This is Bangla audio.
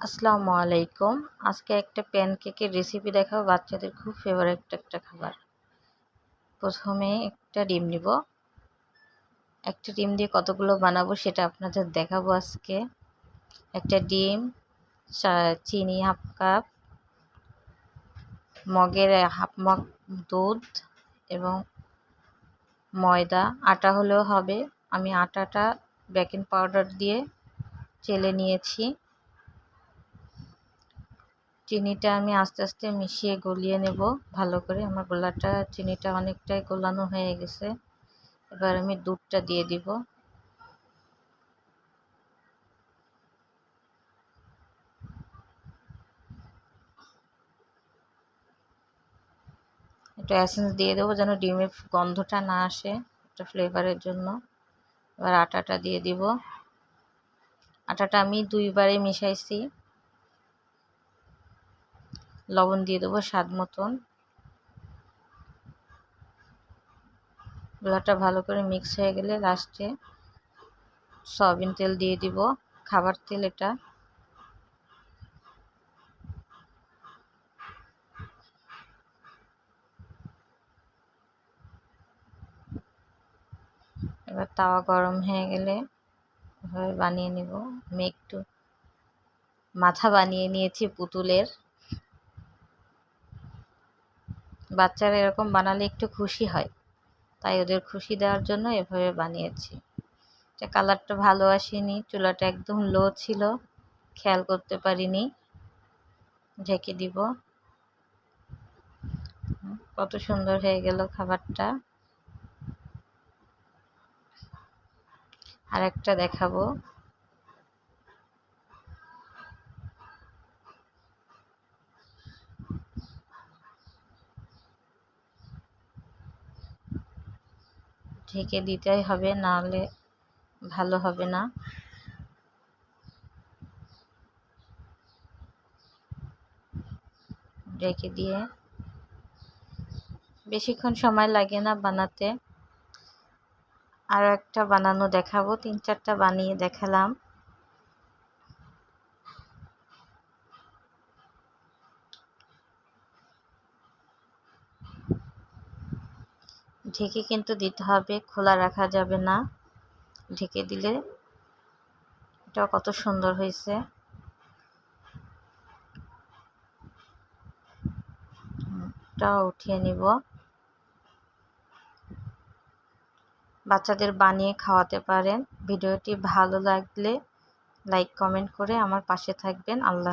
আসসালামু আলাইকুম। আজকে একটা প্যানকেকের রেসিপি দেখাবো, বাচ্চাদের খুব ফেভারিট একটা খাবার। প্রথমে একটা ডিম নিব। একটা ডিম দিয়ে কতগুলো বানাবো সেটা আপনাদের দেখাবো আজকে। একটা ডিম চিনি হাফ কাপ মগের হাফ মগ দুধ এবং ময়দা। আটা হলেও হবে। আমি আটাটা বেকিং পাউডার দিয়ে চেলে নিয়েছি। চিনিটা আমি আস্তে আস্তে মিশিয়ে গলিয়ে নেব ভালো করে। আমার গোলাটা, চিনিটা অনেকটাই গোলানো হয়ে গেছে। এবার আমি দুধটা দিয়ে দিব। একটু অ্যাসেন্স দিয়ে দেবো যেন ডিমের গন্ধটা না আসে একটা ফ্লেভারের জন্য। এবার আটাটা দিয়ে দিব। আটাটা আমি দুইবারে মিশাইছি। লবণ দিয়ে দেবো স্বাদ মতন। গোলাটা ভালো করে মিক্স হয়ে গেলে লাস্টে সয়াবিন তেল দিয়ে দিব, খাবার তেল এটা। এবার তাওয়া গরম হয়ে গেলে বানিয়ে নিব। আমি একটু মাথা বানিয়ে নিয়েছি পুতুলের। বাচ্চারা এরকম বানালে একটু খুশি হয়। তাই ওদের খুশি দেওয়ার জন্য এভাবে বানিয়েছি। এটা কালারটা ভালো আসেনি, চুলাটা একদম লো ছিল, খেয়াল করতে পারিনি। ঢেকে দিব। কত সুন্দর হয়ে গেল খাবারটা। আর একটা দেখাবো। ঢেকে দিতেই হবে, নাহলে ভালো হবে না। ঢেকে দিয়ে বেশিক্ষণ সময় লাগে না বানাতে। আর একটা বানানো দেখাবো, তিন চারটা বানিয়ে দেখালাম। ঢেকে কিন্তু দিতে হবে, খোলা রাখা যাবে না। ঢেকে দিলে এটা কত সুন্দর হয়েছে। এটাও উঠিয়ে নিব। বাচ্চাদের বানিয়ে খাওয়াতে পারেন। ভিডিওটি ভালো লাগলে লাইক, কমেন্ট করে আমার পাশে থাকবেন। আল্লাহ